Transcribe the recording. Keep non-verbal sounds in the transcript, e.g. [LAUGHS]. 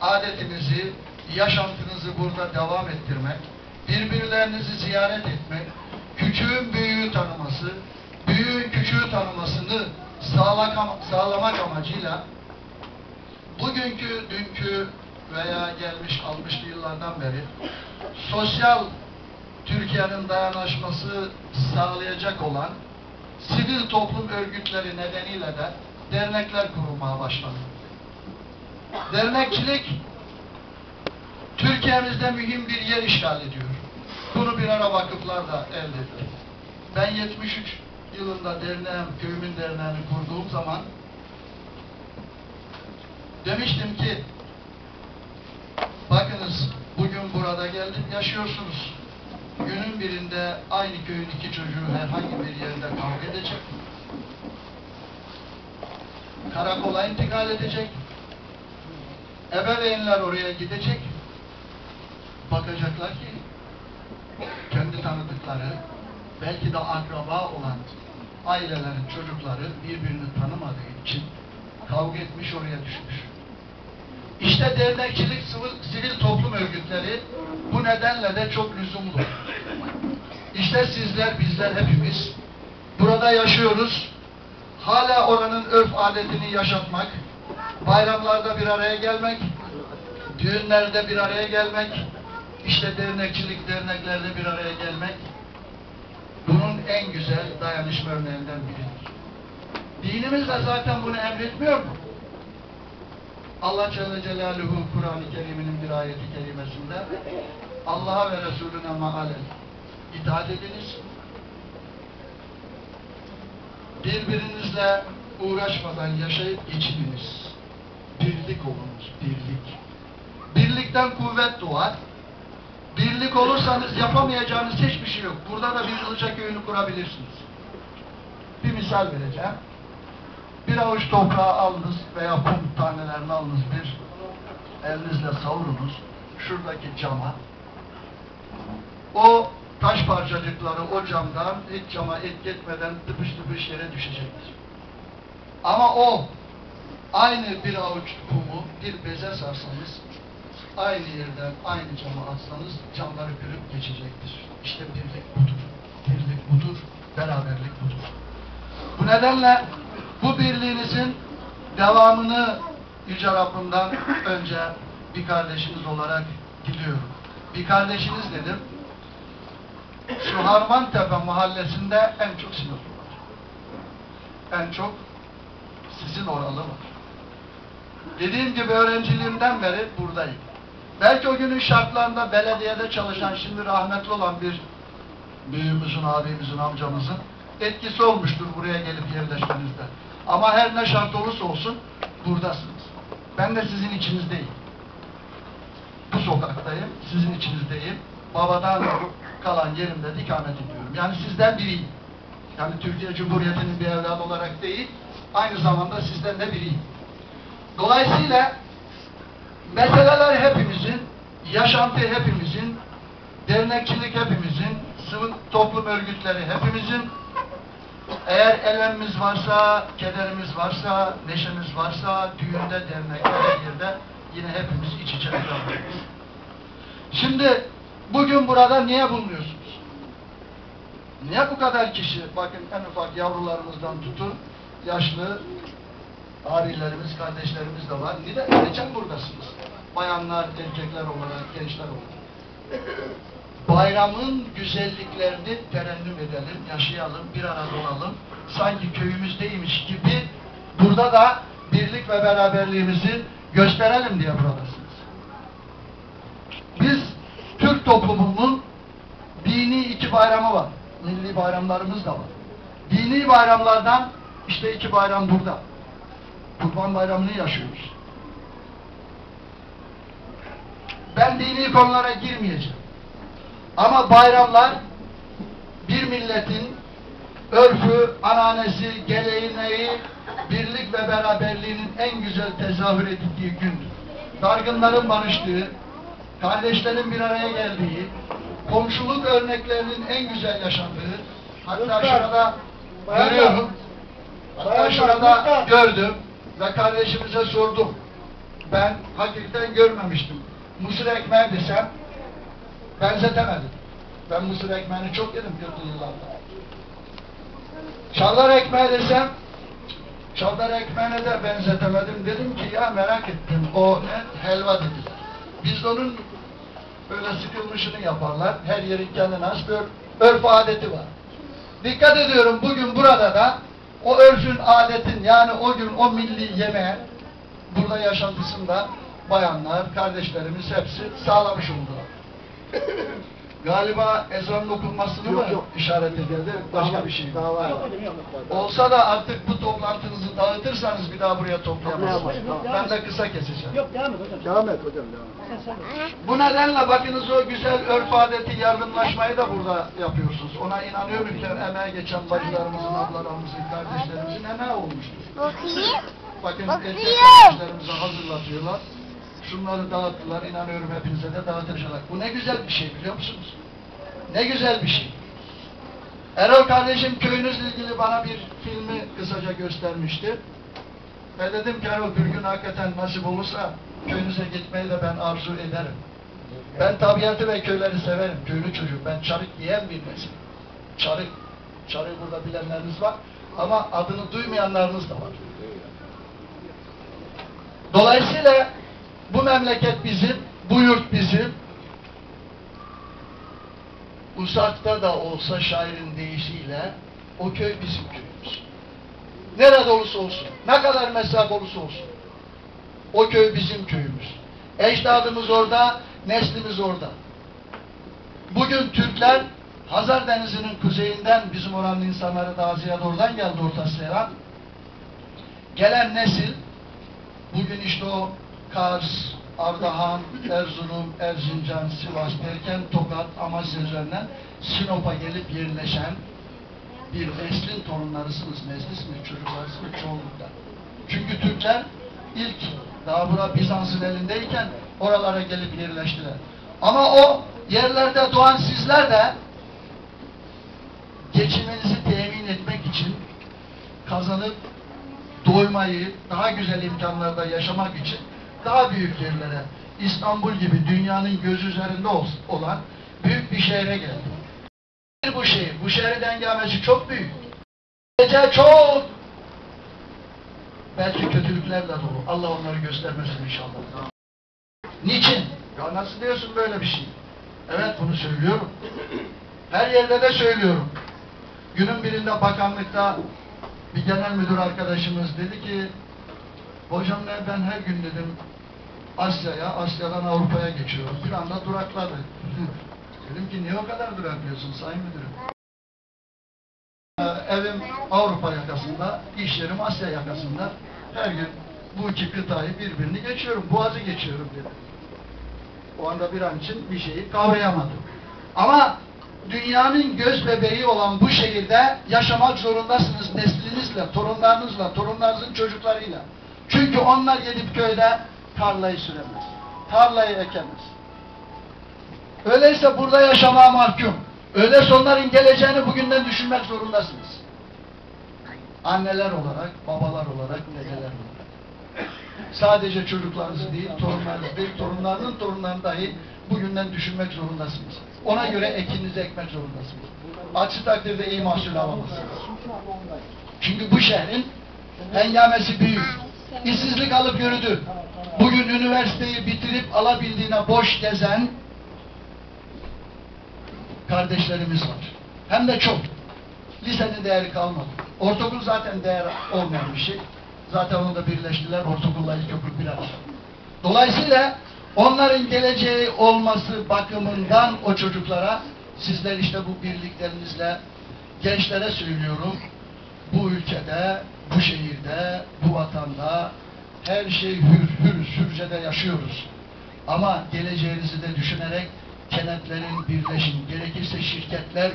adetinizi, yaşantınızı burada devam ettirmek, birbirlerinizi ziyaret etmek, küçüğün büyüğü tanıması, büyüğün küçüğü tanımasını sağlamak amacıyla bugünkü, dünkü veya gelmiş 60'lı yıllardan beri sosyal Türkiye'nin dayanışması sağlayacak olan sivil toplum örgütleri nedeniyle de dernekler kurulmaya başladı. Dernekçilik Türkiye'mizde mühim bir yer işgal ediyor. Bunu bir ara vakıflar da elde etti. Ben 73 yılında derneğim, köyümün derneğini kurduğum zaman demiştim ki bakınız bugün burada geldik yaşıyorsunuz. Günün birinde aynı köyün iki çocuğu herhangi bir yerde kavga edecek. Karakola intikal edecek. Ebeveynler oraya gidecek. Bakacaklar ki kendi tanıdıkları, belki de akraba olan ailelerin çocukları birbirini tanımadığı için kavga etmiş oraya düşmüş. İşte dernekçilik, sivil, toplum örgütleri bu nedenle de çok lüzumlu. İşte sizler, bizler hepimiz burada yaşıyoruz. Hala oranın örf adetini yaşatmak, bayramlarda bir araya gelmek, düğünlerde bir araya gelmek, işte dernekçilik, derneklerde bir araya gelmek, bunun en güzel dayanışma örneğinden biridir. Dinimiz de zaten bunu emretmiyor mu? Allah Celle Celaluhu Kur'an-ı Kerim'in bir ayeti kerimesinde Allah'a ve Resulüne maalen itaat ediniz. Birbirinizle uğraşmadan yaşayıp geçininiz. Birlik olunuz, birlik. Birlikten kuvvet doğar. Birlik olursanız yapamayacağınız hiçbir şey yok. Burada da bir Ilıca köyünü kurabilirsiniz. Bir misal vereceğim. Bir avuç toprağı alınız veya kum tanelerini alınız bir elinizle savurunuz şuradaki cama. O taş parçacıkları o camdan hiç cama et geçmeden tıpış tıpış yere düşecektir. Ama o aynı bir avuç kumu bir beze sarsanız aynı yerden aynı cama atsanız camları kırıp geçecektir. İşte birlik budur. Birlik budur. Beraberlik budur. Bu nedenle bu birliğinizin devamını Yüce Rabbimden önce bir kardeşiniz olarak diliyorum. Bir kardeşiniz dedim. Şu Harmantepe mahallesinde en çok Sinoplu var. En çok sizin oralı var. Dediğim gibi öğrenciliğimden beri buradayım. Belki o günün şartlarında belediyede çalışan, şimdi rahmetli olan bir büyüğümüzün, abimizin, amcamızın etkisi olmuştur buraya gelip yerleşmenizde. Ama her ne şart olursa olsun buradasınız. Ben de sizin içinizdeyim. Bu sokaktayım, sizin içinizdeyim. Babadan kalan yerimde de ikamet ediyorum. Yani sizden biriyim. Yani Türkiye Cumhuriyeti'nin bir evladı olarak değil, aynı zamanda sizden de biriyim. Dolayısıyla meseleler hepimizin, yaşantı hepimizin, dernekçilik hepimizin, sivil toplum örgütleri hepimizin, eğer elemimiz varsa, kederimiz varsa, neşemiz varsa, düğünde, dernekte, her yerde yine hepimiz iç içe beraberyiz. Şimdi bugün burada niye bulunuyorsunuz? Niye bu kadar kişi, bakın en ufak yavrularımızdan tutun, yaşlı abilerimiz, kardeşlerimiz de var. Neden, neden buradasınız? Bayanlar, erkekler olarak, gençler olarak. Bayramın güzelliklerini terennüm edelim, yaşayalım, bir arada olalım. Sanki köyümüzdeymiş gibi burada da birlik ve beraberliğimizi gösterelim diye buradasınız. Biz Türk toplumunun dini iki bayramı var. Milli bayramlarımız da var. Dini bayramlardan işte iki bayram burada. Kurban bayramını yaşıyoruz. Ben dini konulara girmeyeceğim. Ama bayramlar bir milletin örfü, ananesi, geleneği, birlik ve beraberliğinin en güzel tezahür edildiği gündür. Dargınların barıştığı, kardeşlerin bir araya geldiği, komşuluk örneklerinin en güzel yaşandığı, hatta şurada görüyorum, hatta şurada gördüm ve kardeşimize sordum. ben hakikaten görmemiştim. Mısır ekmeği desem benzetemedim. Ben mısır ekmeğini çok yedim kötü yıllarda. Çavdar ekmeği desem çavdar ekmeğine de benzetemedim. Dedim ki ya merak ettim o ne? Helva dediler. Biz de onun böyle sıkılmışını yaparlar. Her yerin kendine has bir örf adeti var. Dikkat ediyorum bugün burada da o örfün adetin yani o gün o milli yemeğe burada yaşantısında bayanlar, kardeşlerimiz hepsi sağlamış oldular. [LAUGHS] Galiba ezanın okunmasını Yok, mı yok. işaret edildi? Başka bir şey. Daha var. Olsa da artık bu toplantınızı dağıtırsanız bir daha buraya toplayamazsınız. Ben de kısa keseceğim. Yok devam et hocam. Devam et hocam devam et. Bu nedenle bakınız o güzel örf adeti yardımlaşmayı da burada yapıyorsunuz. Ona inanıyorum ki emeğe geçen bacılarımızın, ablalarımızın, kardeşlerimizin emeği olmuştur. Bakayım. Bakın erkek kardeşlerimize hazırlatıyorlar. Şunları dağıttılar. İnanıyorum hepinize de dağıtacaklar. Bu ne güzel bir şey biliyor musunuz? Ne güzel bir şey. Erol kardeşim köyünüzle ilgili bana bir filmi kısaca göstermişti. Ve dedim ki Erol bir gün hakikaten nasip olursa köyünüze gitmeyi de ben arzu ederim. Ben tabiatı ve köyleri severim. Köylü çocuk. Ben çarık giyen bir nesil. Çarık. Çarık burada bilenleriniz var. Ama adını duymayanlarınız da var. Dolayısıyla bu memleket bizim, bu yurt bizim. Uzakta da olsa şairin deyişiyle o köy bizim köyümüz. Nerede olursa olsun, ne kadar mesafe olursa olsun. O köy bizim köyümüz. Ecdadımız orada, neslimiz orada. Bugün Türkler Hazar Denizi'nin kuzeyinden bizim oranın insanları da Asya'ya doğrudan geldi Orta Asya'ya. Gelen nesil bugün işte o Kars, Ardahan, Erzurum, Erzincan, Sivas derken Tokat, Amasya üzerinden Sinop'a gelip yerleşen bir neslin torunlarısınız, neslisiniz, çocuklarsınız çoğunlukla. Çünkü Türkler ilk daha bura Bizans'ın elindeyken oralara gelip yerleştiler. Ama o yerlerde doğan sizler de geçiminizi temin etmek için kazanıp doymayı, daha güzel imkanlarda yaşamak için daha büyük yerlere, İstanbul gibi dünyanın gözü üzerinde ol- olan büyük bir şehre geldi. Bu şehir, bu şehrin engamesi çok büyük. Gece çok belki kötülüklerle dolu. Allah onları göstermesin inşallah. Niçin? Ya nasıl diyorsun böyle bir şey? Evet bunu söylüyorum. Her yerde de söylüyorum. Günün birinde bakanlıkta bir genel müdür arkadaşımız dedi ki hocam ben her gün dedim Asya'ya, Asya'dan Avrupa'ya geçiyorum. Bir anda durakladı. [LAUGHS] dedim ki niye o kadar duraklıyorsun sayın müdürüm? Ee, Evim Avrupa yakasında, iş yerim Asya yakasında. Her gün bu iki kıtayı birbirini geçiyorum, boğazı geçiyorum dedi. O anda bir an için bir şeyi kavrayamadım. Ama dünyanın göz bebeği olan bu şehirde yaşamak zorundasınız neslinizle, torunlarınızla, torunlarınızın çocuklarıyla. Çünkü onlar gidip köyde tarlayı süremez. Tarlayı ekemez. Öyleyse burada yaşamaya mahkum. Öyleyse onların geleceğini bugünden düşünmek zorundasınız. Anneler olarak, babalar olarak, dedeler olarak. Sadece çocuklarınızı değil, torunlarınızı değil, torunlarının torunlarını dahi bugünden düşünmek zorundasınız. Ona göre ekinizi ekmek zorundasınız. Aksi takdirde iyi mahsul alamazsınız. Çünkü bu şehrin hengamesi büyük. İşsizlik alıp yürüdü. Bugün üniversiteyi bitirip alabildiğine boş gezen kardeşlerimiz var. Hem de çok. Lisenin değeri kalmadı. Ortaokul zaten değer olmayan bir şey. Zaten onu da birleştiler. Ortaokulla ilkokul bir arada. Dolayısıyla onların geleceği olması bakımından o çocuklara sizler işte bu birliklerinizle gençlere söylüyorum. Bu ülkede, bu şehirde, bu vatanda her şey hür, hür, sürcede yaşıyoruz. Ama geleceğinizi de düşünerek kenetlerin birleşin. Gerekirse şirketler.